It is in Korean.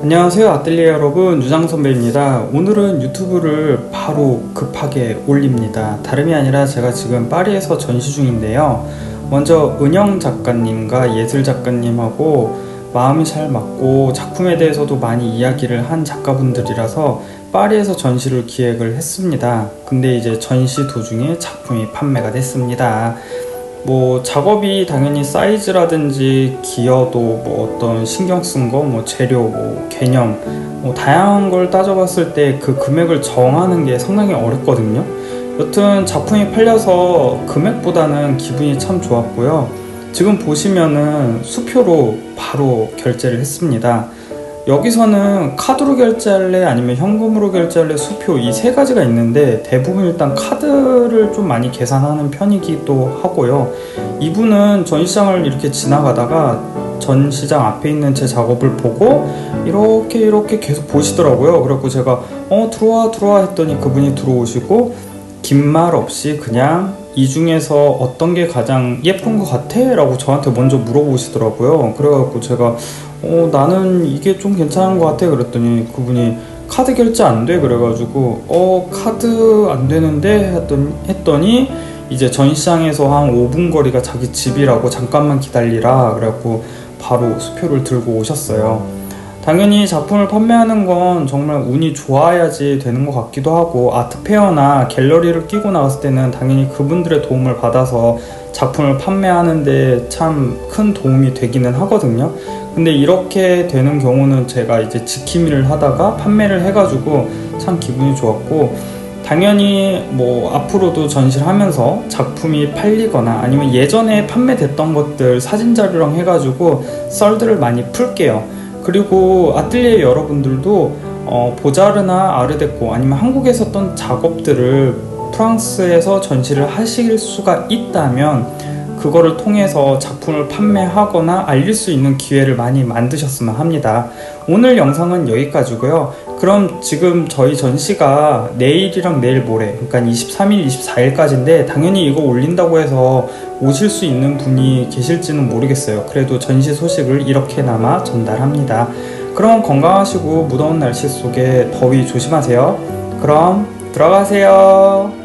안녕하세요 아뜰리에 여러분 유장 선배입니다. 오늘은 유튜브를 바로 급하게 올립니다. 다름이 아니라 제가 지금 파리에서 전시 중인데요. 먼저 은영 작가님과 예슬 작가님하고 마음이 잘 맞고 작품에 대해서도 많이 이야기를 한 작가분들이라서 파리에서 전시를 기획을 했습니다. 근데 이제 전시 도중에 작품이 판매가 됐습니다. 뭐 작업이 당연히 사이즈라든지 기여도 뭐 어떤 신경 쓴 거, 뭐 재료, 뭐 개념, 뭐 다양한 걸 따져봤을 때 그 금액을 정하는 게 상당히 어렵거든요. 여튼 작품이 팔려서 금액보다는 기분이 참 좋았고요. 지금 보시면은 수표로 바로 결제를 했습니다. 여기서는 카드로 결제할래 아니면 현금으로 결제할래 수표 이 세 가지가 있는데 대부분 일단 카드를 좀 많이 계산하는 편이기도 하고요. 이분은 전시장을 이렇게 지나가다가 전시장 앞에 있는 제 작업을 보고 이렇게 이렇게 계속 보시더라고요. 그래갖고 제가 어 들어와 들어와 했더니 그분이 들어오시고 긴 말 없이 그냥 이 중에서 어떤 게 가장 예쁜 것 같아? 라고 저한테 먼저 물어보시더라고요. 그래갖고 제가 어, 나는 이게 좀 괜찮은 것 같아. 그랬더니 그분이 카드 결제 안 돼. 그래가지고 어, 카드 안 되는데? 했더니, 했더니 이제 전시장에서 한 5분 거리가 자기 집이라고 잠깐만 기다리라. 그래갖고 바로 수표를 들고 오셨어요. 당연히 작품을 판매하는 건 정말 운이 좋아야지 되는 것 같기도 하고 아트페어나 갤러리를 끼고 나왔을 때는 당연히 그분들의 도움을 받아서 작품을 판매하는데 참 큰 도움이 되기는 하거든요. 근데 이렇게 되는 경우는 제가 이제 지킴이를 하다가 판매를 해가지고 참 기분이 좋았고 당연히 뭐 앞으로도 전시를 하면서 작품이 팔리거나 아니면 예전에 판매됐던 것들 사진 자료랑 해가지고 썰들을 많이 풀게요. 그리고 아틀리에 여러분들도 어, 보자르나 아르데코 아니면 한국에서 했던 작업들을 프랑스에서 전시를 하실 수가 있다면 그거를 통해서 작품을 판매하거나 알릴 수 있는 기회를 많이 만드셨으면 합니다. 오늘 영상은 여기까지고요. 그럼 지금 저희 전시가 내일이랑 내일 모레, 그러니까 23일, 24일까지인데 당연히 이거 올린다고 해서 오실 수 있는 분이 계실지는 모르겠어요. 그래도 전시 소식을 이렇게나마 전달합니다. 그럼 건강하시고 무더운 날씨 속에 더위 조심하세요. 그럼 들어가세요.